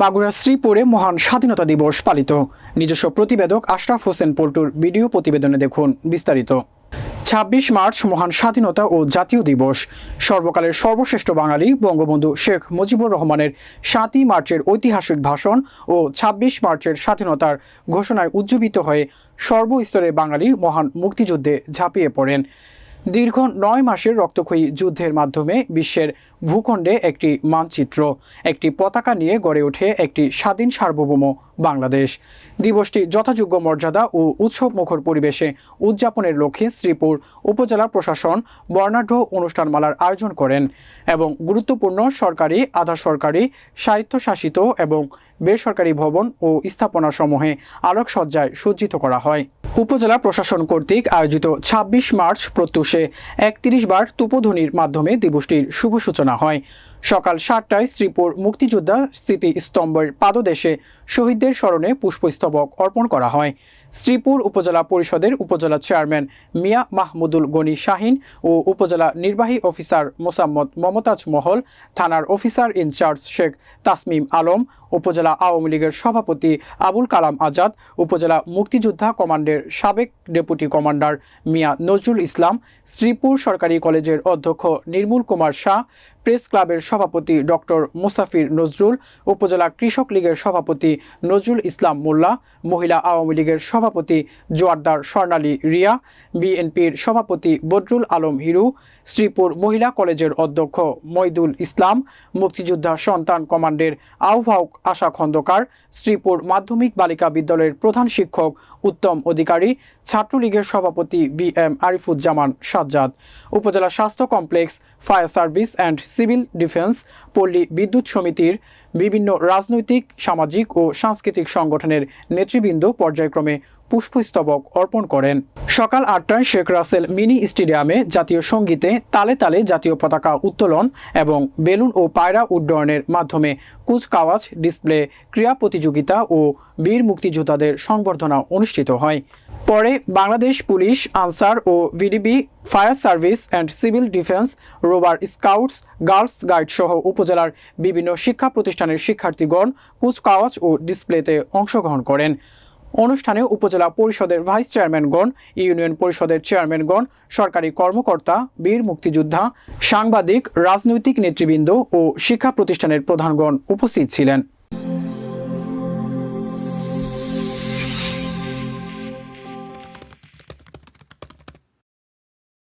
মাগুরা শ্রীপুরে মহান স্বাধীনতা দিবস পালিত। নিজস্ব প্রতিবেদক আশরাফ হোসেন পল্টুর ভিডিও প্রতিবেদনে দেখুন বিস্তারিত। ছাব্বিশ মার্চ মহান স্বাধীনতা ও জাতীয় দিবস। সর্বকালের সর্বশ্রেষ্ঠ বাঙালি বঙ্গবন্ধু শেখ মুজিবুর রহমানের সাতই মার্চের ঐতিহাসিক ভাষণ ও ছাব্বিশ মার্চের স্বাধীনতার ঘোষণায় উজ্জীবিত হয়ে সর্বস্তরের বাঙালি মহান মুক্তিযুদ্ধে ঝাঁপিয়ে পড়েন। দীর্ঘ নয় মাসের রক্তক্ষয়ী যুদ্ধের মাধ্যমে বিশ্বের ভূখণ্ডে একটি মানচিত্র, একটি পতাকা নিয়ে গড়ে ওঠে একটি স্বাধীন সার্বভৌম বাংলাদেশ। দিবসটি যথাযোগ্য মর্যাদা ও উৎসব মুখর পরিবেশে উদযাপনের লক্ষ্যে শ্রীপুর উপজেলা প্রশাসন বর্ণাঢ্য অনুষ্ঠানমালার আয়োজন করেন এবং গুরুত্বপূর্ণ সরকারি, আধা সরকারি, স্বায়ত্তশাসিত এবং বেসরকারি ভবন ও স্থাপনাসমূহে আলোকসজ্জায় সজ্জিত করা হয়। উপজেলা প্রশাসন কর্তৃক আয়োজিত ২৬ মার্চ প্রত্যুষে একত্রিশ বার তুপধ্বনির মাধ্যমে দিবসটির শুভ সূচনা হয়। সকাল সাতটায় শ্রীপুর মুক্তিযোদ্ধা স্মৃতি স্তম্ভের পাদদেশে শহীদদের স্মরণে পুষ্পস্তবক অর্পণ করা হয়। শ্রীপুর উপজেলা পরিষদের উপজেলা চেয়ারম্যান মিয়া মাহমুদুল গনি শাহিন ও উপজেলা নির্বাহী অফিসার মোসাম্মদ মমতাজ মহল, থানার অফিসার ইনচার্জ শেখ তাসমিম আলম, উপজেলা আওয়ামী লীগের সভাপতি আবুল কালাম আজাদ, উপজেলা মুক্তিযোদ্ধা কমান্ডের সাবেক ডেপুটি কমান্ডার মিয়া নজরুল ইসলাম, শ্রীপুর সরকারি কলেজের অধ্যক্ষ নির্মূল কুমার শাহ প্রেস ক্লাবের সভাপতি ডক্টর মুসাফির নজরুল, উপজেলা কৃষক লীগের সভাপতি নজরুল ইসলাম মোল্লা, মহিলা আওয়ামী লীগের সভাপতি জোয়ারদার স্বর্ণালী রিয়া, বিএনপির সভাপতি বদরুল আলম হিরু, শ্রীপুর মহিলা কলেজের অধ্যক্ষ মইদুল ইসলাম, মুক্তিযোদ্ধা সন্তান কমান্ডের আহ্বায়ক আশা খন্দকার, শ্রীপুর মাধ্যমিক বালিকা বিদ্যালয়ের প্রধান শিক্ষক উত্তম অধিকারী, ছাত্রলীগের সভাপতি বি এম আরিফুজ্জামান সাজ্জাদ, উপজেলা স্বাস্থ্য complex, fire service and civil defence, পল্লী বিদ্যুৎ সমিতির বিভিন্ন রাজনৈতিক, সামাজিক ও সাংস্কৃতিক সংগঠনের নেতৃবৃন্দ পর্যায়ক্রমে পুষ্পস্তবক অর্পণ করেন। সকাল আটটায় শেখ রাসেল মিনি স্টেডিয়ামে জাতীয় সঙ্গীতে তালে তালে জাতীয় পতাকা উত্তোলন এবং বেলুন ও পায়রা উড্ডয়নের মাধ্যমে কুচকাওয়াজ, ডিসপ্লে, ক্রীড়া প্রতিযোগিতা ও বীর মুক্তিযোদ্ধাদের সংবর্ধনা অনুষ্ঠিত হয়। পরে Bangladesh police, Ansar O VDP, fire service and civil defence রোবার scouts, girls guide সহ উপজেলার বিভিন্ন শিক্ষা প্রতিষ্ঠানের শিক্ষার্থীগণ কুচকাওয়াজ ও ডিসপ্লেতে অংশগ্রহণ করেন। অনুষ্ঠানে উপজেলা পরিষদের ভাইস চেয়ারম্যানগণ, ইউনিয়ন পরিষদের চেয়ারম্যানগণ, সরকারি কর্মকর্তা, বীর মুক্তিযোদ্ধা, সাংবাদিক, রাজনৈতিক নেতৃবৃন্দ ও শিক্ষা প্রতিষ্ঠানের প্রধানগণ উপস্থিত ছিলেন।